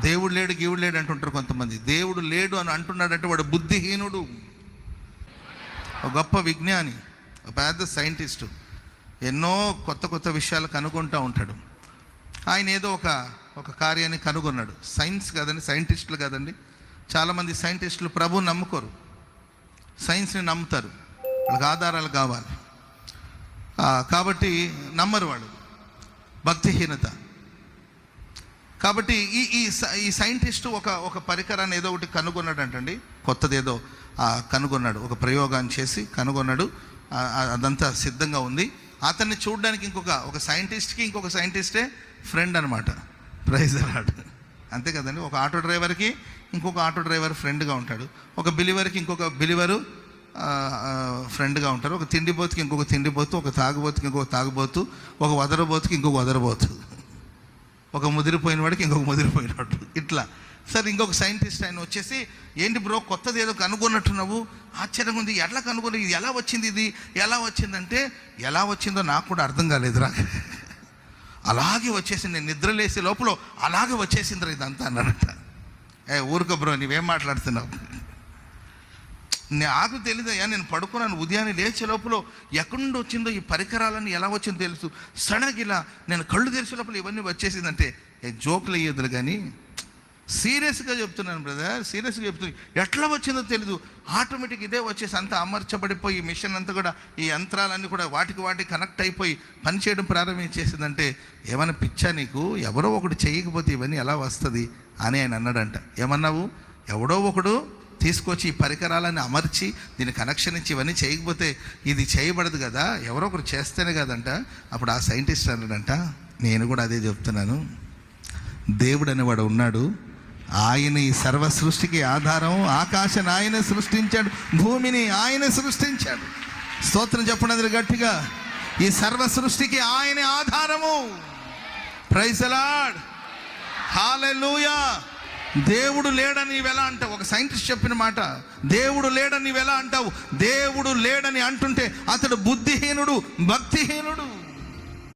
దేవుడు లేడు గీవుడు లేడు అంటుంటారు కొంతమంది. దేవుడు లేడు అని అంటున్నాడంటే వాడు బుద్ధిహీనుడు. ఒక గొప్ప విజ్ఞాని ఒక పెద్ద సైంటిస్టు ఎన్నో కొత్త కొత్త విషయాలు కనుగొంటూ ఉంటాడు. ఆయన ఏదో ఒక ఒక కార్యాన్ని కనుగొన్నాడు. సైన్స్ కాదండి సైంటిస్టులు కాదండి. చాలామంది సైంటిస్టులు ప్రభు నమ్ముకోరు. సైన్స్ని నమ్ముతారు. వాళ్ళకి ఆధారాలు కావాలి. కాబట్టి నమ్మరు వాడు భక్తిహీనత. కాబట్టి ఈ ఈ ఈ సైంటిస్ట్ ఒక ఒక పరికరాన్ని ఏదో ఒకటి కనుగొన్నాడంటండి. కొత్తది ఏదో కనుగొన్నాడు. ఒక ప్రయోగాన్ని చేసి కనుగొన్నాడు. అదంతా సిద్ధంగా ఉంది. అతన్ని చూడడానికి ఇంకొక ఒక సైంటిస్ట్కి ఇంకొక సైంటిస్టే ఫ్రెండ్ అనమాట ప్రైజ్ అలాడ్ అంతే కదండి. ఒక ఆటో డ్రైవర్కి ఇంకొక ఆటో డ్రైవర్ ఫ్రెండ్గా ఉంటాడు. ఒక బిలివర్కి ఇంకొక బిలివరు ఫ్రెండ్గా ఉంటారు. ఒక తిండిపోతుకి ఇంకొక తిండిపోతు ఒక తాగుబోతుకి ఇంకొక తాగుబోతు ఒక వదరబోతుకి ఇంకొక వదరబోతు. ఒక ముదిరిపోయిన వాడికి ఇంకొక ముదిరిపోయినట్టు ఇట్లా. సరే ఇంకొక సైంటిస్ట్ ఆయన వచ్చేసి ఏంటి బ్రో కొత్తది ఏదో కనుగొన్నట్టున్నావు? ఆశ్చర్యంగా ఉంది. ఎట్లా కనుగొని ఇది ఎలా వచ్చింది ఇది? ఎలా వచ్చిందంటే ఎలా వచ్చిందో నాకు కూడా అర్థం కాలేదురా. అలాగే వచ్చేసి నేను నిద్రలేసే లోపల అలాగే వచ్చేసిందిరా ఇదంతా అన్నాడట. ఏ ఊరుకో బ్రో నీవేం మాట్లాడుతున్నావు? నాకు తెలియదయ్యా నేను పడుకున్నాను. ఉదయాన్నే లేచే లోపల ఎక్కడి నుండి వచ్చిందో ఈ పరికరాలన్నీ ఎలా వచ్చిందో తెలుసు. సడన్గా ఇలా నేను కళ్ళు తెరిచే లోపల ఇవన్నీ వచ్చేసిందంటే జోకులు అయ్యేదులు కానీ సీరియస్గా చెప్తున్నాను బ్రదర్ సీరియస్గా చెప్తున్నాను ఎట్లా వచ్చిందో తెలీదు. ఆటోమేటిక్ ఇదే వచ్చేసి అంతా అమర్చబడిపోయి మిషన్ అంతా కూడా ఈ యంత్రాలన్నీ కూడా వాటికి వాటికి కనెక్ట్ అయిపోయి పనిచేయడం ప్రారంభించేసిందంటే ఏమైనా పిచ్చా నీకు? ఎవరో ఒకడు చేయకపోతే ఇవన్నీ ఎలా వస్తుంది? అని ఆయన అన్నాడంట. ఏమన్నావు? ఎవడో ఒకడు తీసుకొచ్చి ఈ పరికరాలని అమర్చి దీని కనెక్షన్ ఇచ్చి ఇవన్నీ చేయకపోతే ఇది చేయబడదు కదా? ఎవరో ఒకరు చేస్తేనే కదంట. అప్పుడు ఆ సైంటిస్ట్ అన్నాడంట నేను కూడా అదే చెప్తున్నాను. దేవుడు అనేవాడు ఉన్నాడు. ఆయన ఈ సర్వ సృష్టికి ఆధారం. ఆకాశాన్ని ఆయన సృష్టించాడు. భూమిని ఆయన సృష్టించాడు. స్తోత్రం చెప్పినది గట్టిగా. ఈ సర్వ సృష్టికి ఆయనే ఆధారము. ప్రైజలాడ్ హాలూయా దేవుడు లేడని ఎలా అంటావు? ఒక సైంటిస్ట్ చెప్పిన మాట దేవుడు లేడని ఎలా అంటావు? దేవుడు లేడని అంటుంటే అతడు బుద్ధిహీనుడు భక్తిహీనుడు.